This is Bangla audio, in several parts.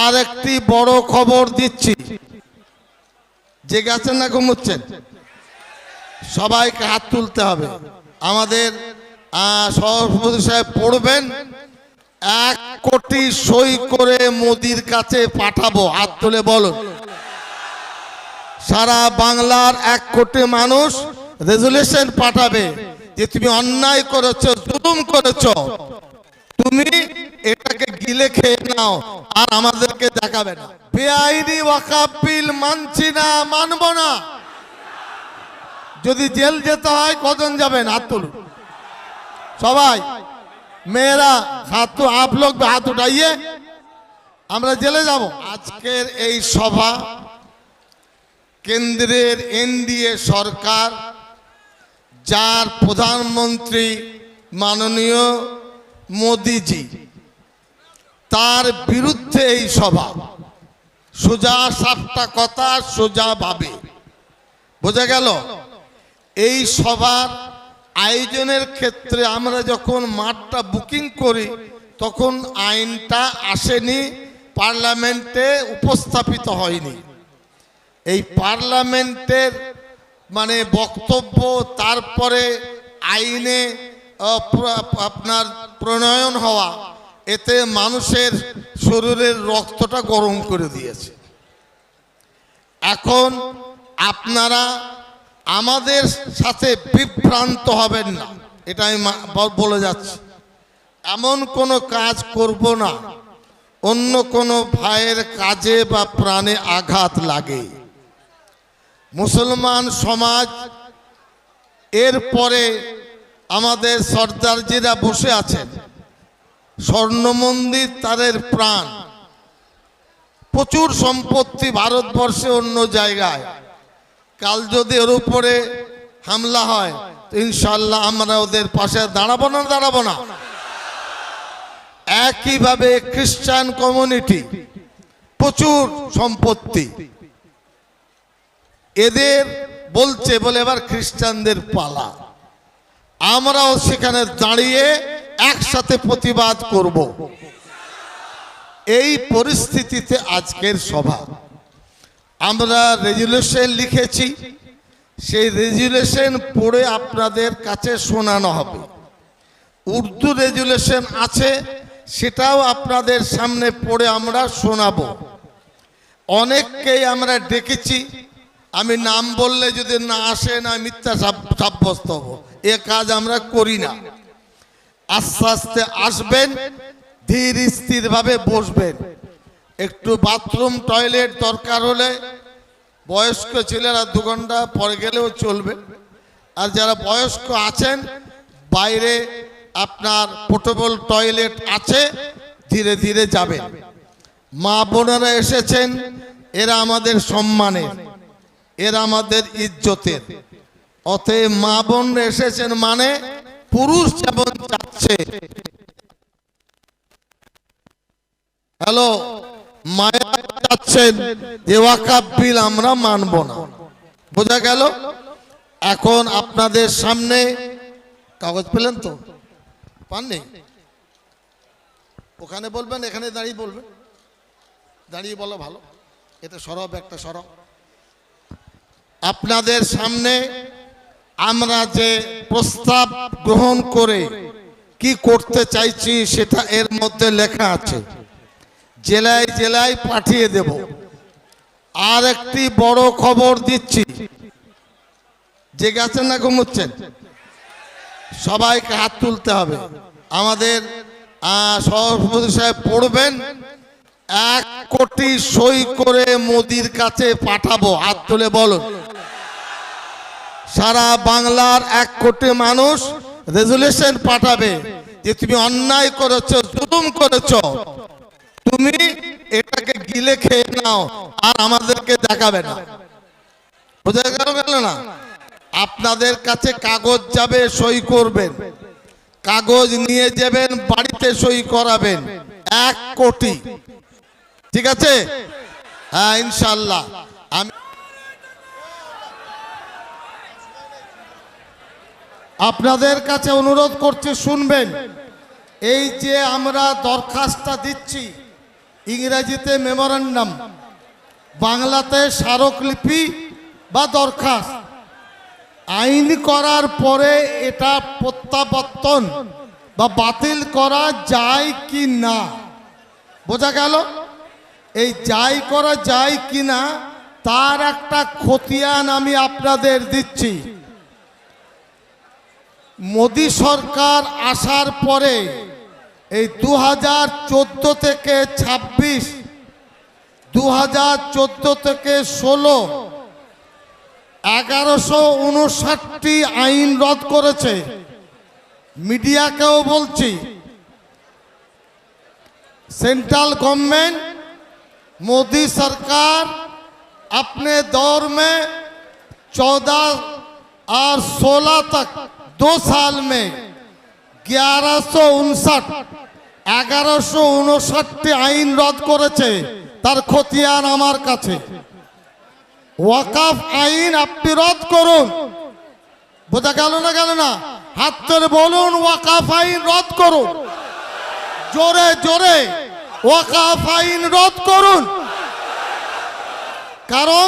আর একটি বড় খবর দিচ্ছি। যে গেছেন না ঘুমোচ্ছেন? সবাইকে হাত তুলতে হবে। আমাদের সভাপতি সাহেব পড়বেন। এক কোটি সই করে মোদির কাছে পাঠাবো। হাত তুলে বলুন। সারা বাংলার এক কোটি মানুষ রেজুলেশন পাঠাবে যে তুমি অন্যায় করেছ, জুলুম করেছ। তুমি এটাকে গিলে খেয়ে নাও। আর আমাদেরকে দেখাবে না। বেআইনি ওয়াকাফ বিল মানছি না, মানবো না। যদি জেল যেতে হয়, কজন যাবেন? হাত তুলুন। সবাই, মেয়েরা, হাত আপ লোক, হাত উঠাইয়ে। আমরা জেলে যাব। আজকের এই সভা কেন্দ্রের এনডিএ সরকার, যার প্রধানমন্ত্রী মাননীয় মোদিজি। তার বিরুদ্ধে এই সভা। সোজা সাতটা কথা, সোজা ভাবে। বোঝা গেল? এই সভার আয়োজনের ক্ষেত্রে আমরা যখন মাঠটা বুকিং করি, তখন আইনটা আসেনি, পার্লামেন্টে উপস্থাপিত হয়নি। এই পার্লামেন্টের মানে বক্তব্য, তারপরে আইনে আপনার প্রণয়ন হওয়া এতে মানুষের শরীরের রক্তটা গরম করে দিয়েছে। এখন আপনারা আমাদের সাথে বিভ্রান্ত হবেন না, এটা আমি বলে যাচ্ছি। এমন কোনো কাজ করব না, অন্য কোনো ভাইয়ের কাজে বা প্রাণে আঘাত লাগে। মুসলমান সমাজ, এরপরে আমাদের সর্দারজিরা বসে আছেন। স্বর্ণ মন্দির তাদের প্রাণ। প্রচুর সম্পত্তি ভারতবর্ষে অন্য জায়গায়। কাল যদি ওর উপরে হামলা হয় ইনশাল্লাহ আমরা ওদের পাশে দাঁড়াবো না দাঁড়াবো না। একইভাবে খ্রিস্টান কমিউনিটি, প্রচুর সম্পত্তি। এদের বলছে বলে এবার খ্রিস্টানদের পালা। আমরাও সেখানে দাঁড়িয়ে একসাথে প্রতিবাদ করব। এই পরিস্থিতিতে আজকের সভা। আমরা রেজুলেশন লিখেছি। সেই রেজুলেশন পড়ে আপনাদের কাছে শোনানো হবে। উর্দু রেজুলেশন আছে, সেটাও আপনাদের সামনে পড়ে আমরা শোনাব। অনেককেই আমরা ডেকেছি। আমি নাম বললে যদি না আসে, না মিথ্যা সাব্যস্ত হব। এ কাজ আমরা করি না। আস্তে আস্তে আসবেন, ধীর স্থিরভাবে বসবেন। একটু বাথরুম, টয়লেট দরকার হলে বয়স্ক ছেলেরা দু ঘণ্টা পরে গেলেও চলবে। আর যারা বয়স্ক আছেন, বাইরে আপনার পোর্টেবল টয়লেট আছে, ধীরে ধীরে যাবে মা বোনেরা এসেছেন, এরা আমাদের সম্মানের, এরা আমাদের ইজ্জতের। অতএব মা বোন এসেছেন মানে পুরুষ যেমন যাচ্ছে। হ্যালো মায়া যাচ্ছেন যে বিল আমরা মানব না। বোঝা গেল? এখন আপনাদের সামনে কাগজ পেলেন তো? পাননি? ওখানে বলবেন, এখানে দাঁড়িয়ে বলবেন। দাঁড়িয়ে বলো ভালো। এটা সরব, একটা সরব। আপনাদের সামনে আমরা যে প্রস্তাব গ্রহণ করে কি করতে চাইছি সেটা এর মধ্যে লেখা আছে। জেলায় জেলায় পাঠিয়ে দেব। আর একটি বড় খবর দিচ্ছি। যে গেছেন না ঘুমোচ্ছেন? সবাইকে হাত তুলতে হবে। আমাদের সভাপতি সাহেব পড়বেন। এক কোটি সই করে মোদির কাছে পাঠাবো। হাত তুলে বলুন। সারা বাংলার এক কোটি মানুষ রেজুলেশন পাঠাবে। যে তুমি অন্যায় করেছ, জুলুম করেছ, তুমি এটাকে গিলে খেয়ে নাও, আর আমাদেরকে দেখাবে না। বোঝা গেল গেল না? আপনাদের কাছে কাগজ যাবে, সই করবেন। কাগজ নিয়ে যাবেন, বাড়িতে সই করাবেন। এক কোটি। ঠিক আছে? হ্যাঁ ইনশাল্লাহ। আপনাদের কাছে অনুরোধ করছি, শুনবেন। এই যে আমরা দরখাস্তটা দিচ্ছি, ইংরেজিতে মেমোরান্ডাম, বাংলাতে স্মারকলিপি বা দরখাস্ত, আইন করার পরে এটা প্রত্যাবর্তন বা বাতিল করা যায় কি না? বোঝা গেল? এই যাই করা যায় কি না, তার একটা খতিয়ান আমি আপনাদের দিচ্ছি। মোদী সরকার আসার পরে এই দু হাজার চোদ্দো থেকে ছাব্বিশ দু হাজার চোদ্দো থেকে ষোলো এগারোশো উনষাটটি আইন রদ করেছে মিডিয়াকেও বলছি सेंट्रल गवर्नमेंट मोदी सरकार अपने दौर में चौदह और सोलह तक दो साल में ग्यारह सौ उनसठ এগারোশো উনষাটটি আইন রদ করেছে তার খতিয়ান আমার কাছে ওয়াকাফ আইন আপনি রদ করুন বোঝা গেল না গেল না হাত ধরে বলুন ওয়াকাফ আইন রদ করুন জোরে জোরে ওয়াকাফ আইন রদ করুন কারণ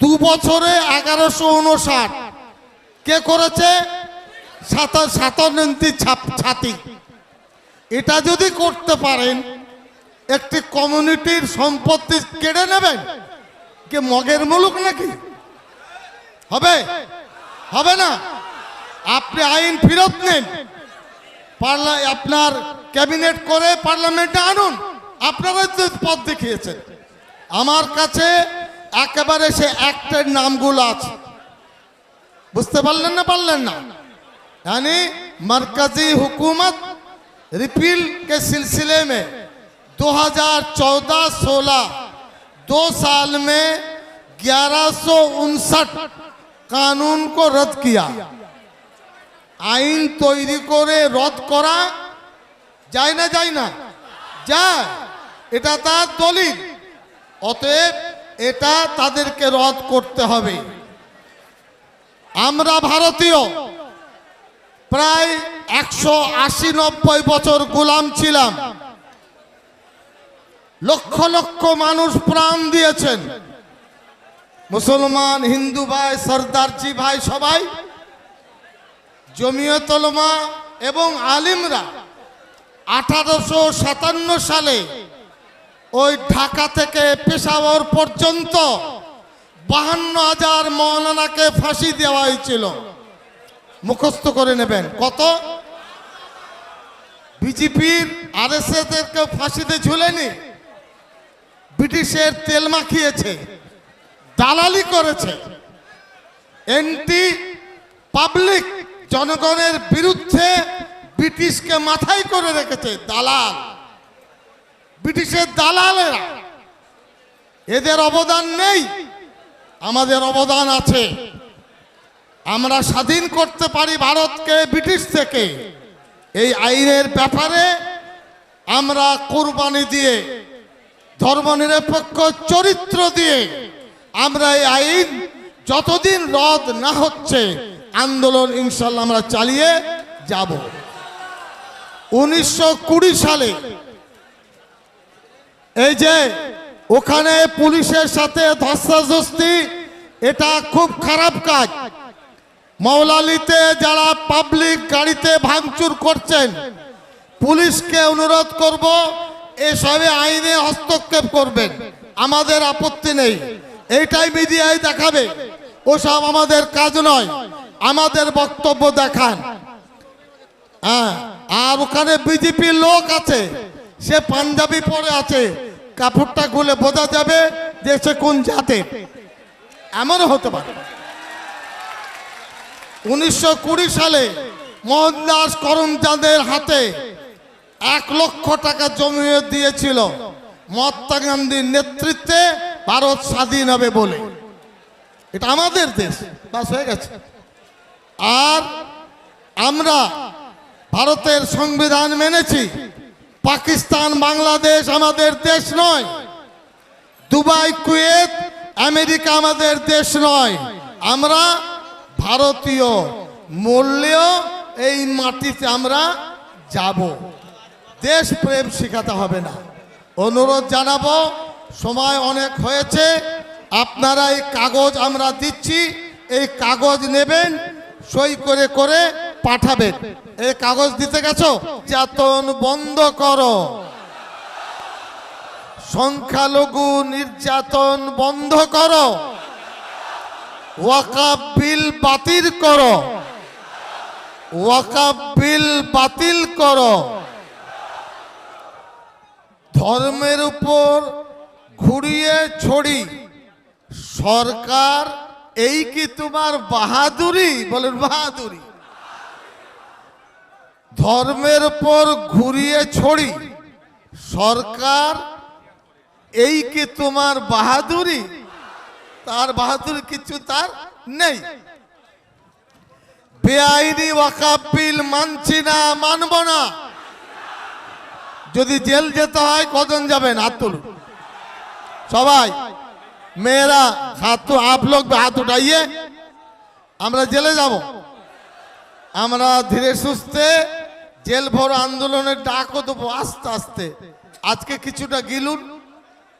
দু বছরে এগারোশো উনষাট কে করেছে সাতাশ সাতান্নটি ছাতি। এটা যদি করতে পারেন, একটি কমিউনিটির সম্পত্তি কেড়ে নেবেন। কে মগের মুলুক নাকি? হবে? হবে না? আপনি আইন ফেরত নেন। পার্লা, আপনার ক্যাবিনেট করে পার্লামেন্টে আনুন। আপনারাই তো পথ দেখিয়েছেন। আমার কাছে একেবারে সে অ্যাক্টের নামগুলো আছে। বুঝতে পারলেন না পারলেন না? यानी मरकजी हुकूमत रिपील के सिलसिले में 2014-16 दो साल में ग्यारह कानून को रद्द किया আইন তৈরি করে রদ করা যায় না যায় না যায় এটা তার দলিল অতএব এটা তাদেরকে রদ করতে হবে আমরা ভারতীয় প্রায় একশো আশি নব্বই বছর গোলাম ছিলাম। লক্ষ লক্ষ মানুষ প্রাণ দিয়েছেন। মুসলমান, হিন্দু ভাই সর্দারজি ভাই সবাই জমিয়তলমা এবং আলিমরা আঠারোশো সাতান্ন সালে ওই ঢাকা থেকে পেশাওয়ার পর্যন্ত বাহান্ন হাজার মৌলানাকে ফাঁসি দেওয়া হয়েছিল মুখস্থ করে নেবেন। কত? বিজেপির আর এস ফাঁসিতে ঝুলেনি? ব্রিটিশের তেল মাখিয়েছে, দালালি করেছে। এন্টি পাবলিক জনগণের বিরুদ্ধে ব্রিটিশকে মাথায় করে রেখেছে, দালাল। ব্রিটিশের দালালেরা, এদের অবদান নেই, আমাদের অবদান আছে। আমরা স্বাধীন করতে পারি ভারতকে ব্রিটিশ থেকে। এই আইনের ব্যাপারে আমরা কোরবানি দিয়ে, ধর্মনিরপেক্ষ চরিত্র দিয়ে আমরা এই আইন যতদিন রদ না হচ্ছে, আন্দোলন ইনশাল্লাহ আমরা চালিয়ে যাব। উনিশশো কুড়ি সালে এই যে ওখানে পুলিশের সাথে ধস্তাধস্তি, এটা খুব খারাপ কাজ। মৌলালিতে যারা পাবলিক গাড়িতে ভাঙচুর করছেন, পুলিশকে অনুরোধ করব, এসবে আইনে হস্তক্ষেপ করবেন। আমাদের আপত্তি নেই। এইটাই মিডিয়ায় দেখাবে। ওসব আমাদের কাজ নয়। আমাদের বক্তব্য দেখান। হ্যাঁ আর ওখানে বিজেপি লোক আছে, সে পাঞ্জাবি পরে আছে। কাপড়টা খুলে বোঝা যাবে যে সে কোন জাতের। এমনও হতে পারে। উনিশশো কুড়ি সালে মোহনদাস করমচাঁদের হাতে এক লক্ষ টাকা জমিয়ে দিয়েছিল মহাত্মা গান্ধীর নেতৃত্বে ভারত স্বাধীন হবে বলে। এটা আমাদের দেশ, বাস হয়ে গেছে। আর আমরা ভারতের সংবিধান মেনেছি, পাকিস্তান বাংলাদেশ আমাদের দেশ নয়, দুবাই, কুয়েত আমেরিকা আমাদের দেশ নয়, আমরা ভারতীয় মূল্যেও এই মাটিতে আমরা যাব। দেশ প্রেম শেখাতে হবে না। অনুরোধ জানাব, সময় অনেক হয়েছে, আপনারা এই কাগজ আমরা দিচ্ছি, এই কাগজ নেবেন, সই করে করে পাঠাবেন। এই কাগজ দিতে গেছো? যাতন বন্ধ করো। সংখ্যালঘু নির্যাতন বন্ধ করো। ওয়াকাব বিল বাতিল করো। ওয়াকাব বিল বাতিল করো। ধর্মের উপর ঘুরিয়ে ছড়ি। সরকার, এই কি তোমার বাহাদুরি? বলেন, বাহাদুরি। ধর্মের উপর ঘুরিয়ে ছড়ি। সরকার, এই কি তোমার বাহাদুরি? তার বাহাদুরি কিছু তার নেই। বেআইনি ওয়াকাব বিল মানছি না, মানব না। যদি জেল যেতে হয়, কজন যাবেন হাত তুলুন। সবাই, মেয়েরা, হাত আপ লোক হাত উঠাইয়ে আমরা জেলে যাব। আমরা ধীরে সুস্থে জেল ভর আন্দোলনের ডাকও দেবো আস্তে আস্তে। আজকে কিছুটা গিলুন,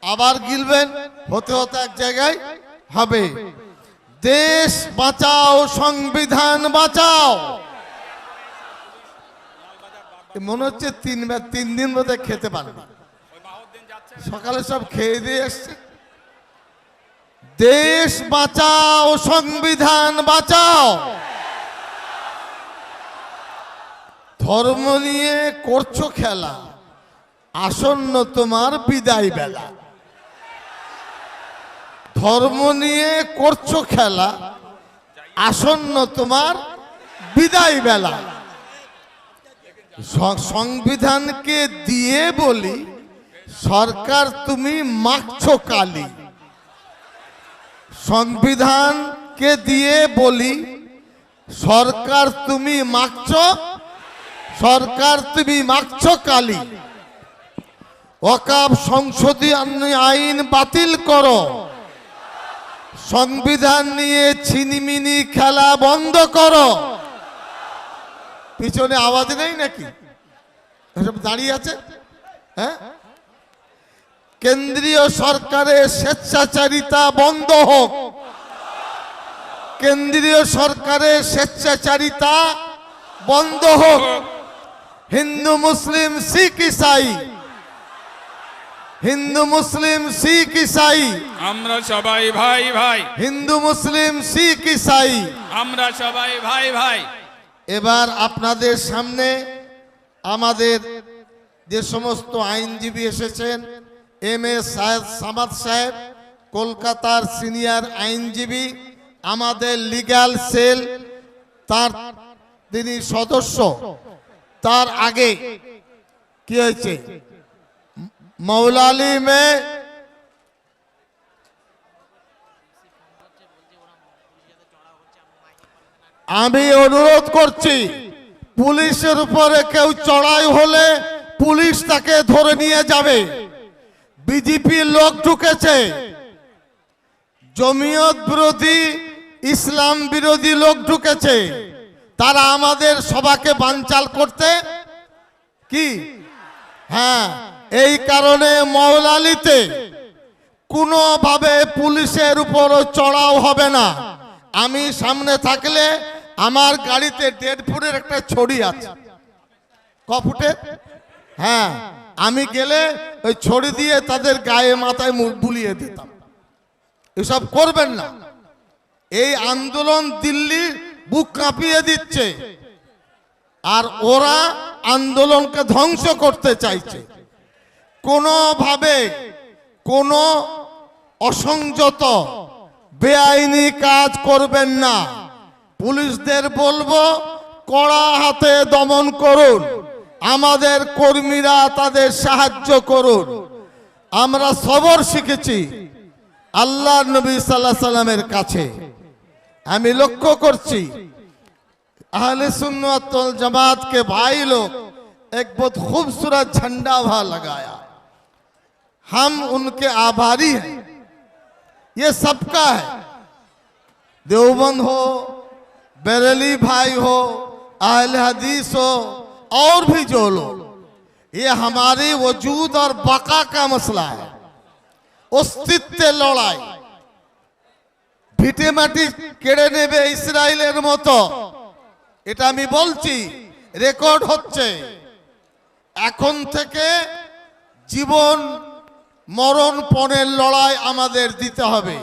আবার গিলবেন, হতে হতে এক জায়গায় হবে। দেশ বাঁচাও, সংবিধান বাঁচাও। মনে হচ্ছে তিন তিন দিন বোধহয় খেতে পারবে। সকালে সব খেয়ে দিয়ে এসছে। দেশ বাঁচাও, সংবিধান বাঁচাও। ধর্ম নিয়ে করছ খেলা। আসন্ন তোমার বিদায় বেলা ধর্ম নিয়ে করছ খেলা, আসন্ন তোমার বিদায় বেলা। সংবিধানকে দিয়ে বলি, সরকার তুমি মাখছো কালি। সংবিধানকে দিয়ে বলি, সরকার তুমি মাখছো, সরকার তুমি মাখছো কালি। ওকাব সংসদীয় আইন বাতিল করো। সংবিধান নিয়ে ছিনিমিনি খেলা বন্ধ করো। পিছনে আওয়াজ নেই নাকি? এসব দাঁড়িয়ে আছে? হ্যাঁ? কেন্দ্রীয় সরকারের স্বেচ্ছাচারিতা বন্ধ হোক। কেন্দ্রীয় সরকারের স্বেচ্ছাচারিতা বন্ধ হোক। হিন্দু, মুসলিম, শিখ, ইসাই হিন্দু মুসলিম শিখ ইসাই আমরা সবাই ভাই ভাই। হিন্দু মুসলিম শিখ ইসাই আমরা সবাই ভাই ভাই। এবার আপনাদের সামনে আমাদের যে সমস্ত আইনজীবী এসেছেন এম এ সাহেদ সামাদ সাহেব কলকাতার সিনিয়র আইনজীবী আমাদের লিগ্যাল সেল তার তিনি সদস্য। তার আগে কি হয়েছে? মৌলালি মে আমি অনুরোধ করছি পুলিশের উপরে কেউ চড়াই হলে পুলিশ তাকে ধরে নিয়ে যাবে বিজেপি লোক ঢুকেছে। জমিয়ত বিরোধী, ইসলাম বিরোধী লোক ঢুকেছে। তারা আমাদের সবাকে বানচাল করতে কি? হ্যাঁ। এই কারণে মৌলালিতে কোনোভাবে পুলিশের উপর চড়াও হবে না। আমি সামনে থাকলে আমার গাড়িতে দেড় ফুটের একটা ছড়ি আছে। ক ফুটের হ্যাঁ আমি গেলে ওই ছড়ি দিয়ে তাদের গায়ে মাথায় বুলিয়ে দিতাম। এসব করবেন না। এই আন্দোলন দিল্লির বুক কাঁপিয়ে দিচ্ছে। আর ওরা আন্দোলনকে ধ্বংস করতে চাইছে। কোনোভাবে কোনো অসংযত বেআইনি কাজ করবেন না পুলিশদের বলবো কড়া হাতে দমন করুন আমাদের কর্মীরা তাদের সাহায্য করুন আমরা সবর শিখেছি আল্লাহ নবী সাল্লাহ সাল্লামের কাছে আমি লক্ষ্য করছি अहले सुन्नत वल जमात के भाई लोग एक बहुत खूबसूरत झंडा वहां लगाया हम उनके आभारी हैं ये सबका है देवबंद हो बरेली भाई हो अहले हदीस हो और भी जो लोग ये हमारी वजूद और बका का मसला है অস্তিত্বের লড়াই ভিটে মাটি কেড়ে নেবে ইসরায়েলের মতো এটা আমি বলছি রেকর্ড হচ্ছে এখন থেকে জীবন মরণ পণের লড়াই আমাদের দিতে হবে।